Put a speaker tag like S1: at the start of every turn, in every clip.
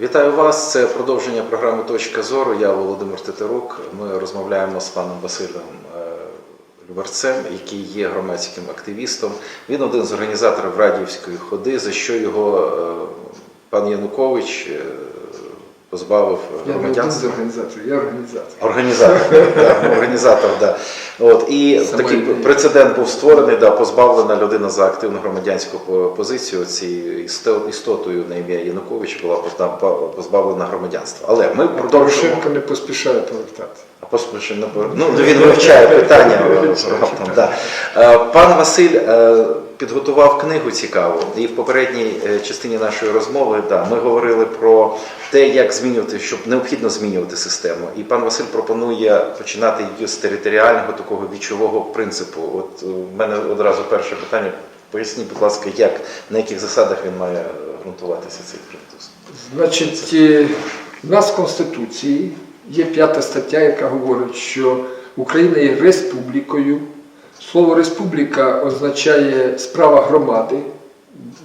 S1: Вітаю вас. Це продовження програми Точка зору. Я Володимир Тетерук. Ми розмовляємо з паном Василем е, Любарцем, який є громадським активістом. Він один з організаторів Радіївської ходи, за що його е, пан Янукович е, позбавив
S2: з
S1: громадянства.
S2: я організатор.
S1: Організатор, да, організатор, да. От, і
S2: Сама
S1: такий
S2: ідея.
S1: прецедент був створений, да, позбавлена людина за активну громадянську позицію. Цією істотою на ім'я Янукович була позбавлена громадянства. Але ми продовжуємо.
S2: Порошенко не поспішає повертати.
S1: А поспішно не ну, він вивчає питання. Е, Пан Василь е, підготував книгу цікаву, і в попередній е, частині нашої розмови да, ми говорили про те, як змінювати, щоб необхідно змінювати систему. І пан Василь пропонує починати її з територіального такого вічового принципу. От е, в мене одразу перше питання. Поясніть, будь ласка, як на яких засадах він має ґрунтуватися цей принцип?
S2: Значить, е, в нас в Конституції є п'ята стаття, яка говорить, що Україна є республікою. Слово республіка означає справа громади,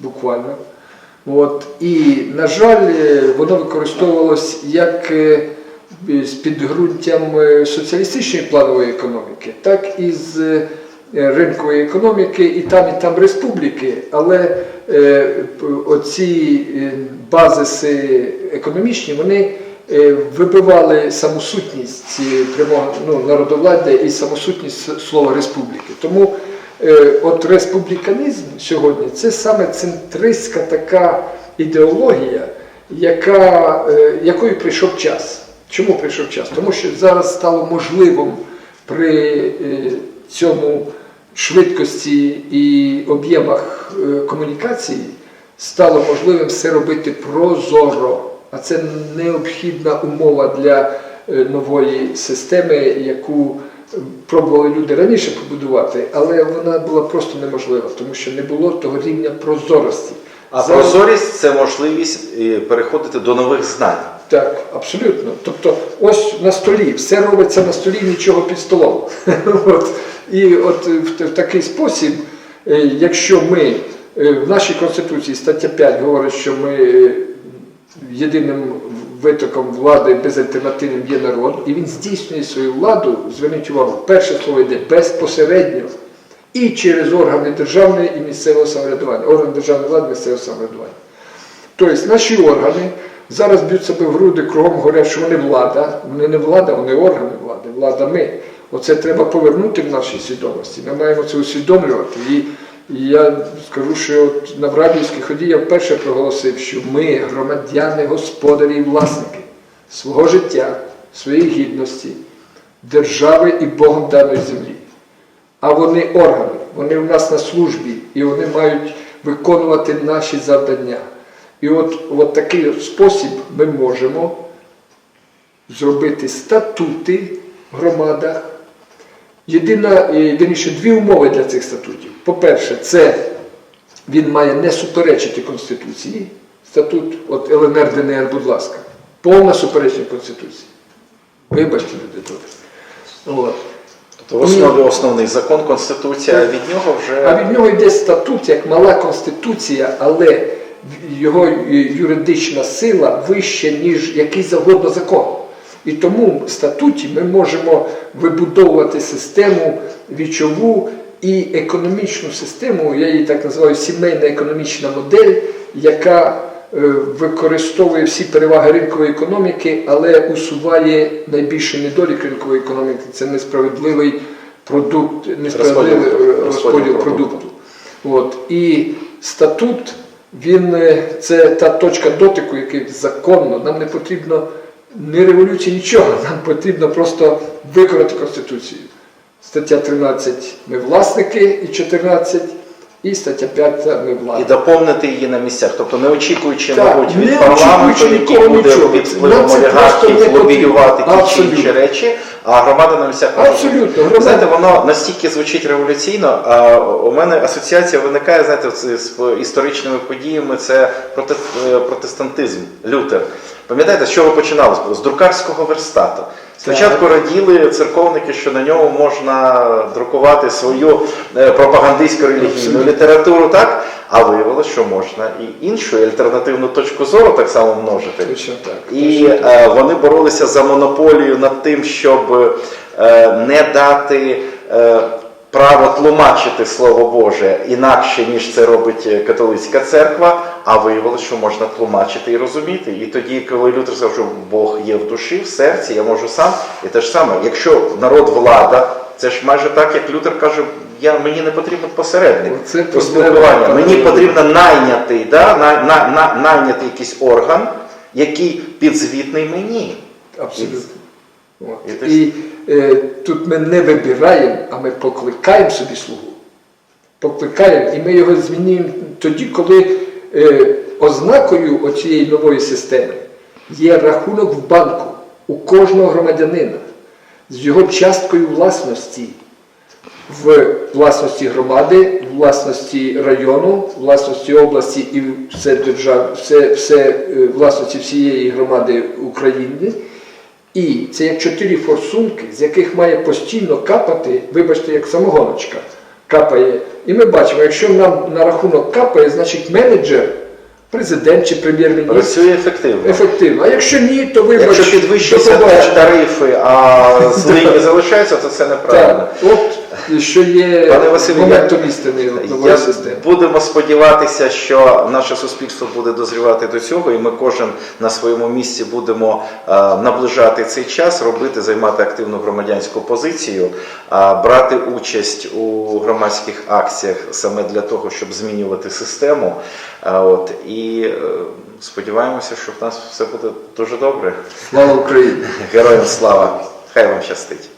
S2: буквально. От. І, на жаль, воно використовувалось як е, з підґрунтям е, соціалістичної планової економіки, так і з е, ринкової економіки, і там, і там республіки. Але оці базиси економічні, вони вибивали е, прямого ну, народовладдя і саму сутність с- слова республіки. Тому е, от республіканізм сьогодні це саме центристська така ідеологія, яка, е, якою прийшов час. Чому прийшов час? Тому що зараз стало можливим при цьому швидкості і об'ємах комунікації стало можливим все робити прозоро. А це необхідна умова для е, нової системи, яку е, пробували люди раніше побудувати, але вона була просто неможлива, тому що не було того рівня прозорості.
S1: А
S2: Зараз-
S1: прозорість це можливість е, переходити до нових знань.
S2: Так, абсолютно. Тобто, ось на столі, все робиться на столі, нічого під столом. от. І от в, в такий спосіб, якщо ми в нашій Конституції стаття 5 говорить, що ми єдиним витоком влади безальтернативним є народ, і він здійснює свою владу, зверніть увагу, перше слово йде безпосередньо і через органи державної і місцевого самоврядування, органи державної влади місцевого самоврядування. Тобто наші органи зараз б'ють себе в груди, кругом говорять, що вони влада. Вони не влада, вони органи влади, влада ми. Оце треба повернути в нашій свідомості. Ми маємо це усвідомлювати. І і я скажу, що от на Врадівській ході я вперше проголосив, що ми, громадяни, господарі і власники свого життя, своєї гідності, держави і Богом даної землі. А вони органи, вони в нас на службі, і вони мають виконувати наші завдання. І от, от такий спосіб ми можемо зробити статути в громадах. Єдина, е, дві умови для цих статутів. По-перше, це він має не суперечити Конституції. Статут от ЛНР, ДНР, будь ласка, повна суперечність Конституції. Вибачте, люди добре.
S1: Тобто в основі основний закон, конституція, а від нього вже
S2: А від нього йде статут як мала конституція, але його юридична сила вища, ніж який завгодно закон. І тому в статуті ми можемо вибудовувати систему вічову і економічну систему, я її так називаю сімейна економічна модель, яка е, використовує всі переваги ринкової економіки, але усуває найбільший недолік ринкової економіки це несправедливий продукт, несправедливий
S1: Розподіл-
S2: е, розподіл
S1: розподіл
S2: продукту. От. І статут, він е, це та точка дотику, який законно, нам не потрібно ні революції, нічого, нам потрібно просто виконати Конституцію. Стаття 13 ми власники і 14, і стаття 5 ми влада.
S1: і доповнити її на місцях. Тобто не очікуючи,
S2: Так,
S1: мабуть, від парламенту, який буде під впливом олігархів лобіювати ті чи інші речі, а громада на місцях
S2: Абсолютно, громада.
S1: Знаєте, воно настільки звучить революційно, а у мене асоціація виникає, знаєте, з, історичними подіями, це е, протестантизм, Лютер. Пам'ятаєте, з чого починалося? З друкарського верстату. Спочатку раділи церковники, що на ньому можна друкувати свою е, пропагандистську релігійну літературу, так? А виявилося, що можна і іншу і альтернативну точку зору так само множити. І е, вони боролися за монополію над тим, щоб е, не дати е, право тлумачити Слово Боже інакше, ніж це робить е, католицька церква, а виявилося, що можна тлумачити і розуміти. І тоді, коли Лютер сказав, що Бог є в душі, в серці, я можу сам, і те ж саме, якщо народ влада, це ж майже так, як Лютер каже, я, мені не потрібен посередник
S2: проблема.
S1: спілкуванню. Мені потрібно найнятий, да, на, на, на, найнятий якийсь орган, який підзвітний мені.
S2: Абсолютно. От.
S1: І ти
S2: І е, тут ми не вибираємо, а ми покликаємо собі слугу. Покликаємо, і ми його змінюємо тоді, коли е, ознакою оцієї нової системи є рахунок в банку у кожного громадянина з його часткою власності в власності громади, в власності району, в власності області і все держав, все, все е, власності всієї громади України. І це як чотири форсунки, з яких має постійно капати, вибачте, як самогоночка капає. І ми бачимо, якщо нам на рахунок капає, значить менеджер, президент чи прем'єр-міністр
S1: Працює ефективно.
S2: ефективно. А якщо ні, то вибач,
S1: Якщо підвищуються
S2: побачення.
S1: тарифи, а злині залишаються, то це неправильно.
S2: Так, от що є
S1: Пане Василю,
S2: моментом істини нової системи.
S1: будемо сподіватися, що наше суспільство буде дозрівати до цього, і ми кожен на своєму місці будемо е, наближати цей час, робити, займати активну громадянську позицію, брати участь у громадських акціях саме для того, щоб змінювати систему. От, і е, сподіваємося, що в нас все буде дуже добре.
S2: Слава Україні!
S1: Героям слава! Хай вам щастить!